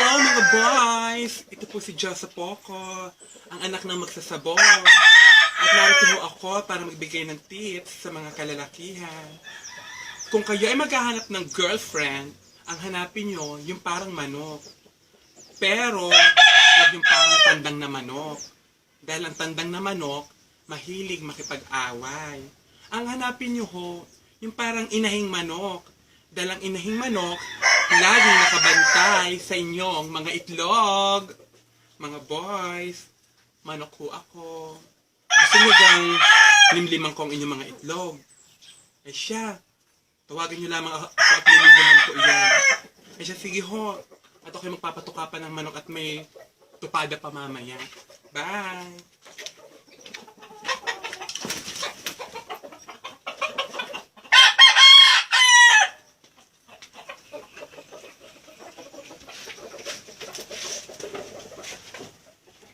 Hello mga boys! Ito po si Joseph Poco, ang anak ng magsasabong. At narito ho ako para magbigay ng tips sa mga kalalakihan. Kung kayo ay maghahanap ng girlfriend, ang hanapin nyo yung parang manok. Pero, huwag yung parang tandang na manok. Dahil ang tandang na manok, mahilig makipag-away. Ang hanapin nyo ho, yung parang inahing manok. Dahil ang inahing manok, laging nakabantay sa inyong mga itlog. Mga boys, manok ho ako. Gusto nyo bang limliman ko ang inyong mga itlog? Eh siya, tawagin nyo lamang ako at liliman ko iyan. Eh siya, sige ho. At ako'y magpapatuka pa ng manok at may tupada pa mamaya. Bye!